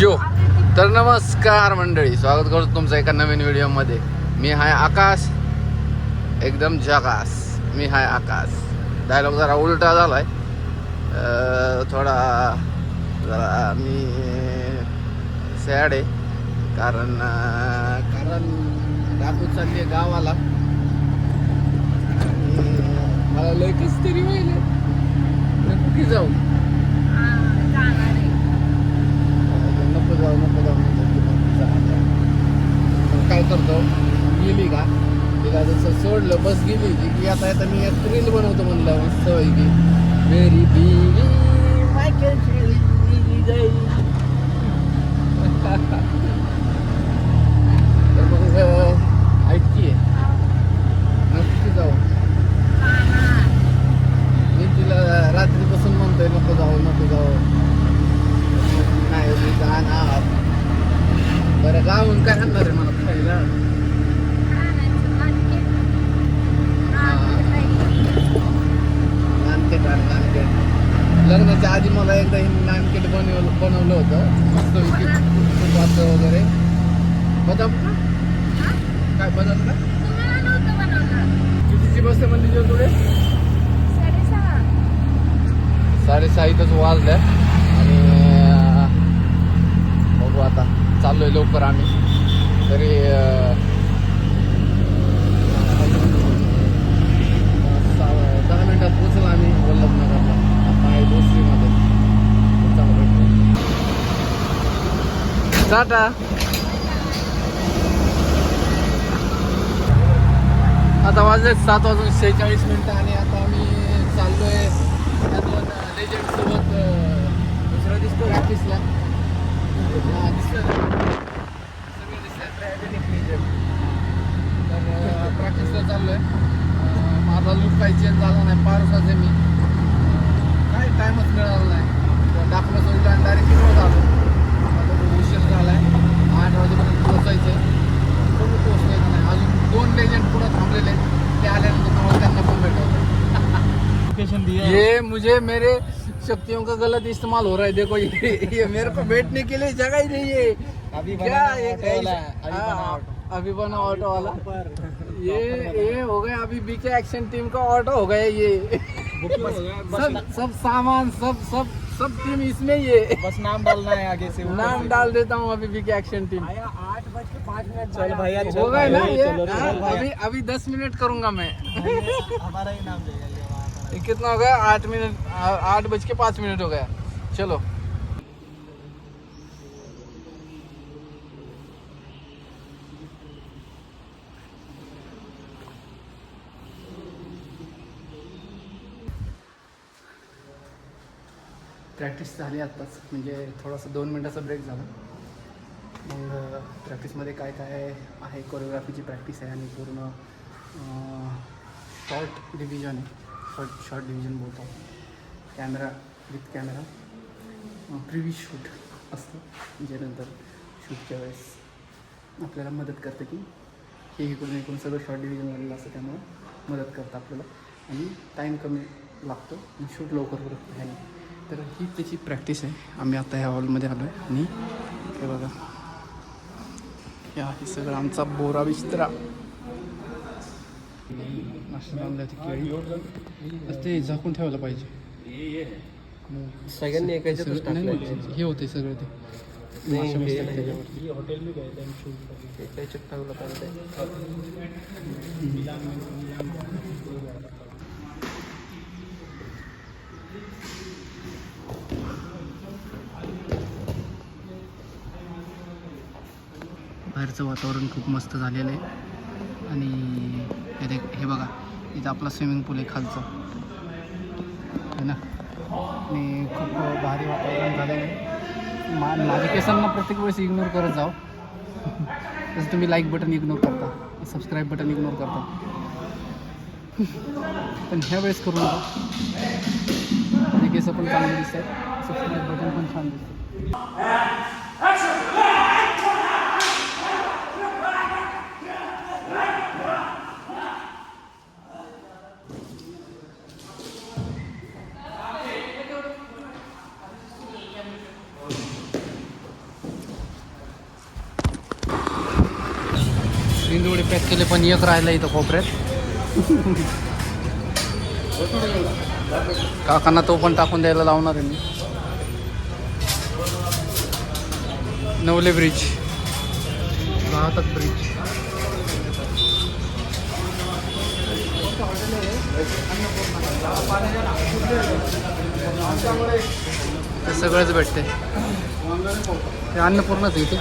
यो तर नमस्कार मंडळी स्वागत करतो तुमचं एका नवीन व्हिडिओमध्ये. मी हाय आकाश एकदम जगास. मी हाय आकाश. डायलॉग जरा उलटा झालाय. आहे थोडा जरा मी सॅड आहे. कारण कारण दाखवत चालली आहे गावाला मला लय कस तरी होईल नक्की जाऊ? नको जाऊ आता. काय करतो? गेली का? तिला जसं सोडलं बस गेली की की आता आता मी एक रील बनवतो म्हणलं मस्त की. मेरी बीवी तर मग ऐकतीये? नक्की जाऊ. मी तिला रात्रीपासून म्हणतोय नको जाऊ नको जाऊ. नाही मी जाणार. बरं गावून काय आणणार आहे मला खायला? नानकेट आणि नानकेट लग्नाच्या आधी मला एकदा नानकेट बनवलं बनवलं होतं. मस्त तुपाचं वगैरे. बदाम? काय बदाम का? कितीची बसते म्हणजे पुढे? साडेसहा इथंच वाजल्या आणि अं, आता. चाललो आहे लवकर आम्ही. तरी सहा- दहा मिनटात पोचलो आम्ही वल्लभनगरला. आता आहे भोसरीमध्ये. चला भेटू. टाटा. आता वाजले सात वाजून शेहेचाळीस मिनटं आणि आता आम्ही चाललो आहे दोन लेजंडसोबत दुसरा दिसतो ऑफिसला हा, दिसलं ना? सगळे दिसतात ट्रॅव्हलिंग लेजंड तर प्रॅक्टिसला चाललोय आहे माझा लुक काही चेंज झाला नाही पारसाच आहे मी काय टाईमच मिळाला नाही दाखवलं सोडलं आणि डायरेक्ट किती झालो आता खूप झाला आहे आठ वाजेपर्यंत पोहोचायचं आहे पोहोचलोय का नाही अजून दोन लेजंड पुढं थांबलेले ते आल्यानंतर तुम्हाला त्यांना पण भेटवतो लोकेशन दिया है। ये मुझे मेरे शक्तियों का गलत इस्तेमाल हो रहा है। देखो ये ये मेरे को बैठने के लिए जगह ही नहीं है। अभी क्या है, कैसे- अभी बना हाँ, ऑटो। अभी बना ऑटो वाला। ये ये हो गया अभी बीके एक्शन टीम का ऑटो हो गया ये। सब सब सामान सब सब सब टीम इसमें ये बस नाम डालना है आगे से नाम डाल देता हूँ अभी बीके एक्शन टीम आठ बज के पाँच मिनट चल भैया हो गए ना ये? हाँ। अभी अभी दस मिनट करूँगा मैं। हमारा ही नाम जाएगा कितना हो गया? आठ मिनट आठ बज के पाँच मिनट हो गया। चलो। प्रॅक्टिस झाली आत्ताच. म्हणजे थोडासा दोन मिनटाचा ब्रेक झाला. मग प्रॅक्टिसमध्ये काय काय आहे? कोरिओग्राफीची प्रॅक्टिस आहे आणि पूर्ण शॉर्ट डिव्हिजन आहे. शॉर्ट शॉर्ट डिव्हिजन बोलतो. Camera with camera preview shoot असतं जे नंतर शूटच्या वेळेस आपल्याला मदत करतं की हे इकडून इकडून सगळं शॉर्ट डिव्हिजन झालेलं असतं त्यामुळं मदत करतं आपल्याला. आणि टाईम कमी लागतो आणि शूट लवकर करत ह्याने तर ही त्याची प्रॅक्टिस आहे. आम्ही आता ह्या हॉलमध्ये आलो आहे आणि हे बघा. हे सगळं आमचा बोरा विस्तरा नाश्ता आणला ते केळी असं ते झाकून ठेवायला पाहिजे. सगळ्यांनी एका हे होते सगळं ते. ठेवलं पाहिजे. बाहेरचं वातावरण खूप मस्त झालेलं आहे. आणि हे देख हे बघा. इथं आपला स्विमिंग पूल आहे खालचं. है ना. आणि खूप भारी वातावरण झालेलं आहे. मा माझ्या केसांना प्रत्येक वेळेस इग्नोर करत जाओ जसं तुम्ही लाईक बटन इग्नोर करता. सबस्क्राईब बटन इग्नोर करता. पण ह्या वेळेस करू नका. माझे केस पण चांगले दिसत आहेत सबस्क्राईब बटन पण छान दिसतं पॅक केले पण एक राहिला इथं कोपऱ्यात. काकांना तो पण टाकून द्यायला लावणार आहे मी. नवले ब्रिज वाहतक ब्रिज ते सगळंच भेटते ते अन्नपूर्णच आहे इथे.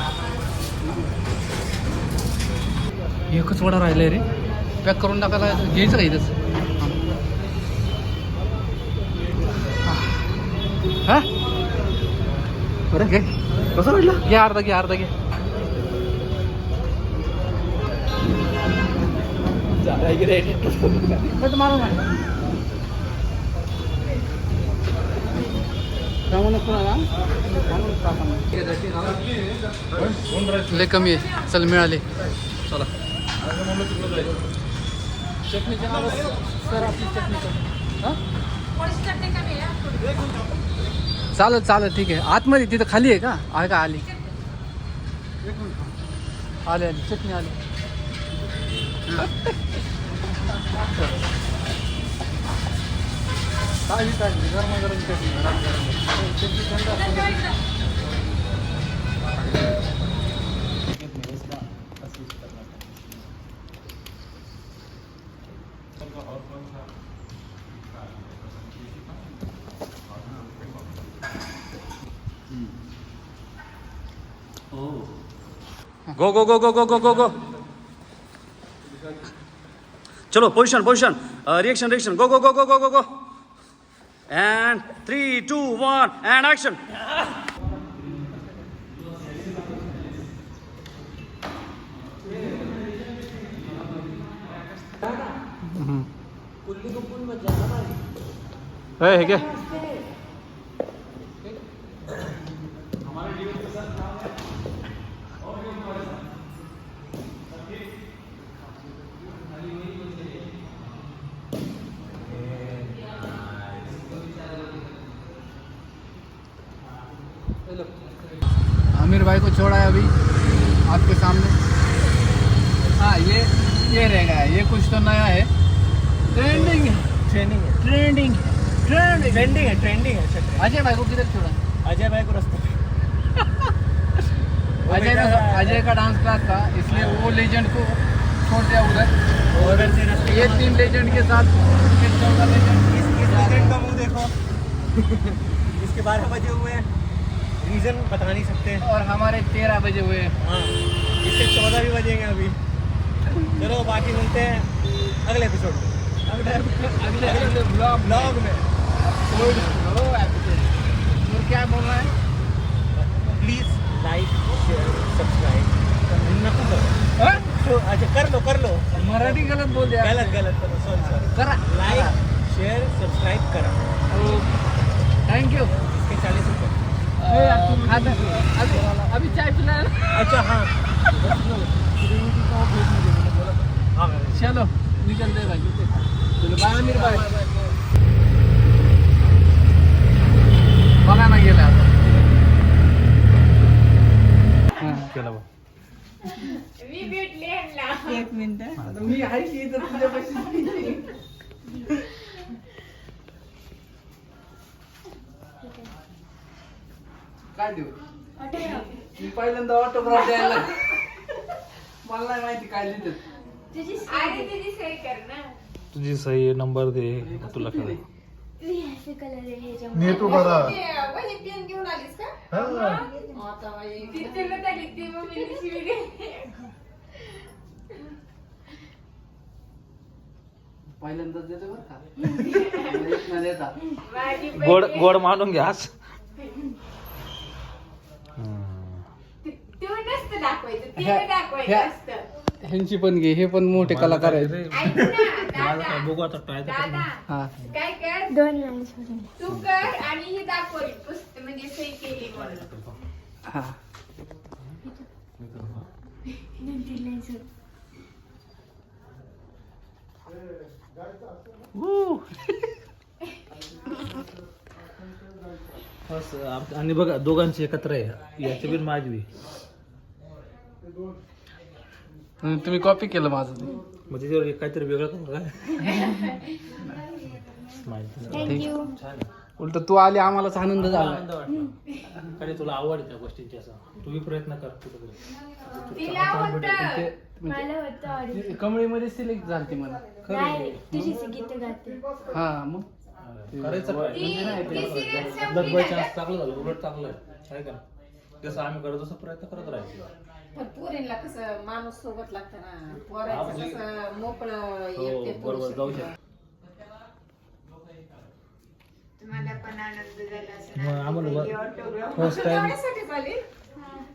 एकच वडा राहिलाय रे. पॅक करून टाकायला घ्यायचं का इथंच? हा. बरं घे. कसं वाटलं घे अर्धा घे अर्धा घे. लय कमी आहे. चल मिळाले. चला. चटणीच्या नावात सर आपली चटणी कर. हा? चालेल चालेल ठीक आहे. आतमध्ये तिथं खाली आहे का? आहे का आली? आली आली. चटणी आली. ताजी ताजी गरमागरम चटणी गरम गरम. चटणी थंड असते. Go, go, go, go, go, go, go, go. चलो position position reaction reaction go go go go go go go and three two one and action hey hey भाई को छोड़ा है अभी आपके सामने। हाँ ये ये रहेगा ये कुछ तो नया है। ट्रेंडिंग है। ट्रेनिंग है। ट्रेंडिंग ट्रेंडिंग ट्रेंडिंग है ट्रेंडिंग है अच्छा अजय भाई को किधर छोड़ा? अजय भाई को रास्ता अजय का अजय का डांस क्लास था इसलिए वो लेजेंड को छोड़ दिया उधर। और ये तीन लेजेंड के साथ लेजेंड का मुँह देखो इसके बारह बजे हुए हैं। रीजन बता नहीं सकते। और हमारे तेरह बजे हुए। हैं हाँ इससे चौदह भी बजेंगे अभी। चलो बाकी मिलते हैं अगले एपिसोड में। अगले अगले ब्लॉग ब्लॉग में। और क्या बोल रहा है? प्लीज़ लाइक शेयर सब्सक्राइब करो हाँ? तो अच्छा कर लो कर लो। मराठी गलत बोल दिया। गलत गलत करो सॉरी सॉरी करा। लाइक शेयर सब्सक्राइब करा। थैंक यू इसके चालीस रुपये। अभी अभी चाय पिलाया अच्छा हाँ. हाँ चलो निकलते हैं भाई चलो बाय आमिर भाई बघा ना गेला आता. हां. मी आहे की इथं तुझ्यापाशी? काय देऊ? मी पहिल्यांदा ऑटोग्राफ द्यायला. मला नाही माहिती काय लिहिलं तुझी सही. कर ना. तुझी सही नंबर दे तुला कलर आहे? ह्याच्या मी तू बघा वही पेन घेऊन आलीस का? आता बाई तिथे न आली ती मग मी शिवी गेली पहिल्यांदाच देतो बरं का? एक न देता माझी गोड गोड मानून घ्या आज. ते- नसतं दाखवायचं ते ह्या- दाखवायचं ह्या- असतं ह्यांची पण घे हे पण मोठे कलाकार आहेत. ऐक ना दादा. बघू आता ट्राय दादा हा. काय कर? दोन सोडून तू कर आणि ही दाखव पुस्तक म्हणजे सही केली म्हणून. हा. नंतर लाईन सोड. आणि बघा दोघांची एकत्र आहे. याची बी माझी बी तुम्ही तुम्ही कॉपी केलं माझं ते. म्हणजे त्याच्यावर काहीतरी वेगळं करू काय उलट तू आली आम्हालाच आनंद झाला. अरे तुला आवड त्या गोष्टींची असं. तुम्ही प्रयत्न कर मला होतं आवडत. कमळीमध्ये सिलेक्ट झालती मला. हा मग? करायचं काय? चान्स चांगलं झालं उलट चांगलं आहे. आहे का? जसं आम्ही करत तसं प्रयत्न करत राहायचं. पण पोरींना कसं माणूस सोबत लागतं ना कसं मोकळं हो येते बरोबर जाऊ शकतो. तुम्हाला पण आनंद झाला मग आम्हाला. लावण्यासाठी झाली?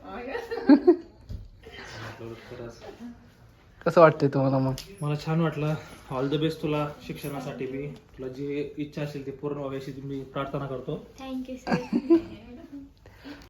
कसं वाटतंय तुम्हाला मग? मला छान वाटलं. ऑल द बेस्ट तुला शिक्षणासाठी मी. तुला जी इच्छा असेल ती पूर्ण व्हावी अशी मी प्रार्थना करतो. Thank you sir